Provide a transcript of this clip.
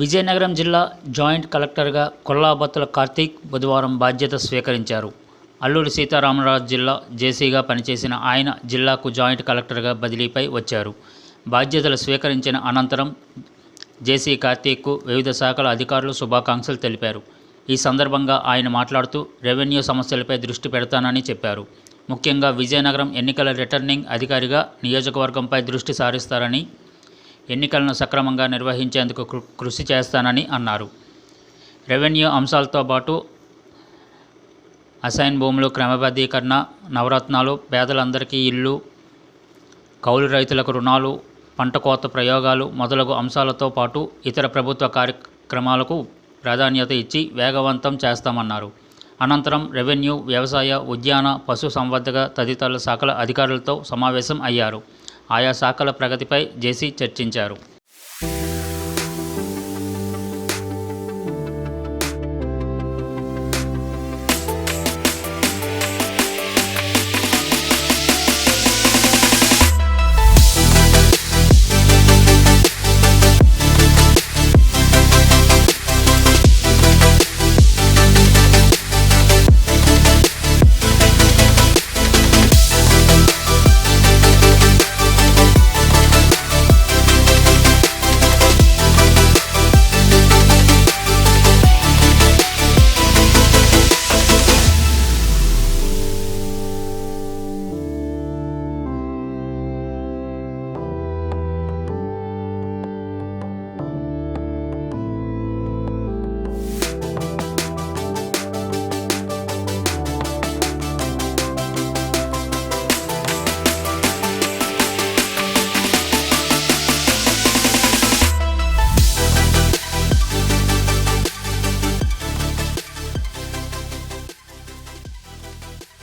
విజయనగరం జిల్లా జాయింట్ కలెక్టర్గా కొల్లాబత్తుల కార్తీక్ బుధవారం బాధ్యత స్వీకరించారు. అల్లూరి సీతారామరాజు జిల్లా జేసీగా పనిచేసిన ఆయన జిల్లాకు జాయింట్ కలెక్టర్గా బదిలీపై వచ్చారు. బాధ్యతలు స్వీకరించిన అనంతరం జేసీ కార్తీక్కు వివిధ శాఖల అధికారులు శుభాకాంక్షలు తెలిపారు. ఈ సందర్భంగా ఆయన మాట్లాడుతూ రెవెన్యూ సమస్యలపై దృష్టి పెడతానని చెప్పారు. ముఖ్యంగా విజయనగరం ఎన్నికల రిటర్నింగ్ అధికారిగా నియోజకవర్గంపై దృష్టి సారిస్తారని ఎన్నికలను సక్రమంగా నిర్వహించేందుకు కృ- కృషి చేస్తానని అన్నారు. రెవెన్యూ అంశాలతో పాటు అసైన్ భూములు క్రమబద్ధీకరణ నవరత్నాలు పేదలందరికీ ఇల్లు కౌలు రైతులకు రుణాలు పంట కోత ప్రయోగాలు మొదలగు అంశాలతో పాటు ఇతర ప్రభుత్వ కార్యక్రమాలకు ప్రాధాన్యత ఇచ్చి వేగవంతం చేస్తామన్నారు. అనంతరం రెవెన్యూ వ్యవసాయ ఉద్యాన పశు సంవర్ధక తదితరుల శాఖల అధికారులతో సమావేశం అయ్యారు. ఆయా శాఖల ప్రగతిపై జేసీ చర్చించారు.